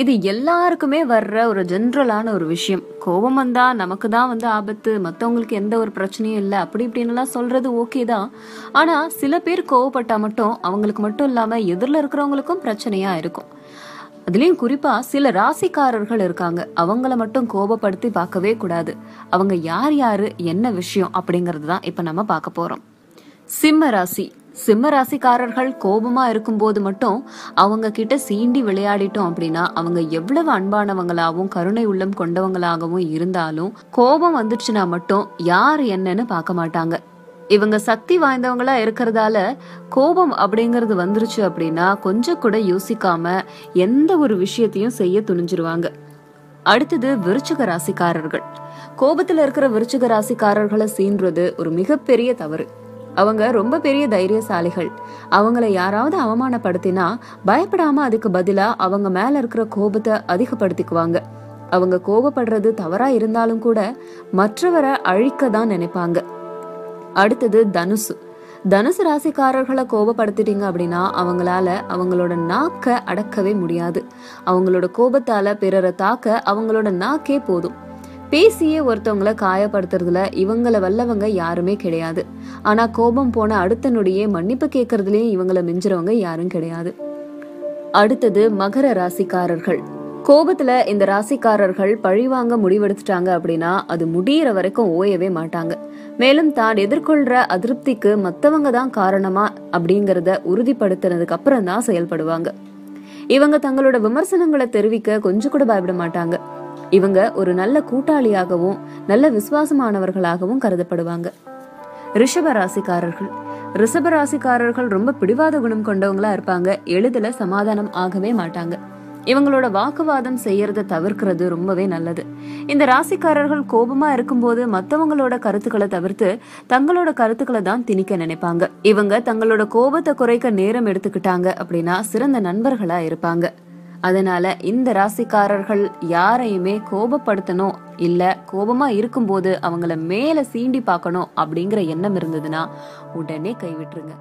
இது எல்லாருக்குமே வர்ற ஒரு ஜென்ரலான ஒரு விஷயம். கோபம் வந்தா நமக்கு தான் வந்து ஆபத்து மற்றவங்களுக்கு எந்த ஒரு பிரச்சனையும் இல்லை. அப்படி இப்படின்னுலாம் சொல்றது ஓகே தான். ஆனா சில பேர் கோவப்பட்டா மட்டும் அவங்களுக்கு மட்டும் இல்லாம எதிரில் இருக்கிறவங்களுக்கும் பிரச்சனையா இருக்கும். அதுலயும் குறிப்பா சில ராசிக்காரர்கள் இருக்காங்க. அவங்கள மட்டும் கோபப்படுத்தி பார்க்கவே கூடாது. அவங்க யார் யாரு என்ன விஷயம் அப்படிங்கறது தான் இப்ப நம்ம பார்க்க போறோம். சிம்ம ராசி. சிம்ம ராசிக்காரர்கள் கோபமா இருக்கும்போது மட்டும் அவங்க கிட்ட சீண்டி விளையாடிட்டோம் அப்படின்னா அவங்க எவ்வளவு அன்பானவங்களாகவும் கருணை உள்ளம் கொண்டவங்களாகவும் இருந்தாலும் கோபம் வந்துடுச்சுன்னா மட்டும் யார் என்னன்னு பார்க்க மாட்டாங்க. இவங்க சக்தி வாய்ந்தவங்களா இருக்கிறதால கோபம் அப்படிங்கறது வந்துருச்சு அப்படின்னா கொஞ்சம் கூட யோசிக்காம எந்த ஒரு விஷயத்தையும் செய்ய துணிஞ்சிருவாங்க. அடுத்தது விருச்சிக ராசிக்காரர்கள். கோபத்துல இருக்கிற விருச்சிக ராசிக்காரர்களை சீன்றது ஒரு மிகப்பெரிய தவறு. அவங்க ரொம்ப பெரிய தைரியசாலிகள். அவங்கள யாராவது அவமானப்படுத்தினா பயப்படாம அதுக்கு பதிலா அவங்க மேல இருக்கிற கோபத்தை அதிகப்படுத்திக்குவாங்க. அவங்க கோபப்படுறது தவறா இருந்தாலும் கூட மற்றவரை அழிக்க தான் நினைப்பாங்க. அடுத்தது தனுசு. தனுசு ராசிக்காரர்களை கோபப்படுத்திட்டீங்க அப்படின்னா அவங்களால அவங்களோட நாக்கை அடக்கவே முடியாது. அவங்களோட கோபத்தால பிறரை தாக்க அவங்களோட நாக்கே போதும். பேசியே ஒருத்தவங்களை காயப்படுத்துறதுல இவங்கள வல்லவங்க யாருமே கிடையாது. ஆனா கோபம் போன அடுத்த நொடியே மன்னிப்பு கேட்கறதுலயும் இவங்கள மிஞ்சுறவங்க யாரும் கிடையாது. அடுத்தது மகர ராசிக்காரர்கள். கோபத்துல இந்த ராசிக்காரர்கள் பழிவாங்க முடிவெடுத்துட்டாங்க அப்படின்னா அது முடியிற வரைக்கும் ஓயவே மாட்டாங்க. மேலும் தான் எதிர்கொள்ற அதிருப்திக்கு மத்தவங்க தான் காரணமா அப்படிங்கறத உறுதிப்படுத்தினதுக்கு அப்புறம் தான் செயல்படுவாங்க. இவங்க தங்களோட விமர்சனங்களை தெரிவிக்க கொஞ்சம் கூட பயப்பட மாட்டாங்க. இவங்க ஒரு நல்ல கூட்டாளியாகவும் நல்ல விசுவாசமானவர்களாகவும் கருதப்படுவாங்க. ரிஷப ராசிக்காரர்கள். ரிஷப ராசிக்காரர்கள் ரொம்ப பிடிவாத குணம் கொண்டவங்களா இருப்பாங்க. எளிதில் சமாதானம் ஆகவே மாட்டாங்க. இவங்களோட வாக்குவாதம் செய்யறத தவிர்க்கிறது ரொம்பவே நல்லது. இந்த ராசிக்காரர்கள் கோபமா இருக்கும்போது மத்தவங்களோட கருத்துக்களை தவிர்த்து தங்களோட கருத்துக்களை தான் திணிக்க நினைப்பாங்க. இவங்க தங்களோட கோபத்தை குறைக்க நேரம் எடுத்துக்கிட்டாங்க அப்படின்னா சிறந்த நண்பர்களா இருப்பாங்க. அதனால இந்த ராசிக்காரர்கள் யாரையுமே கோபப்படுத்தணும் இல்ல கோபமா இருக்கும்போது அவங்கள மேல சீண்டி பார்க்கணும் அப்படிங்கிற எண்ணம் இருந்ததுன்னா உடனே கைவிட்டுருங்க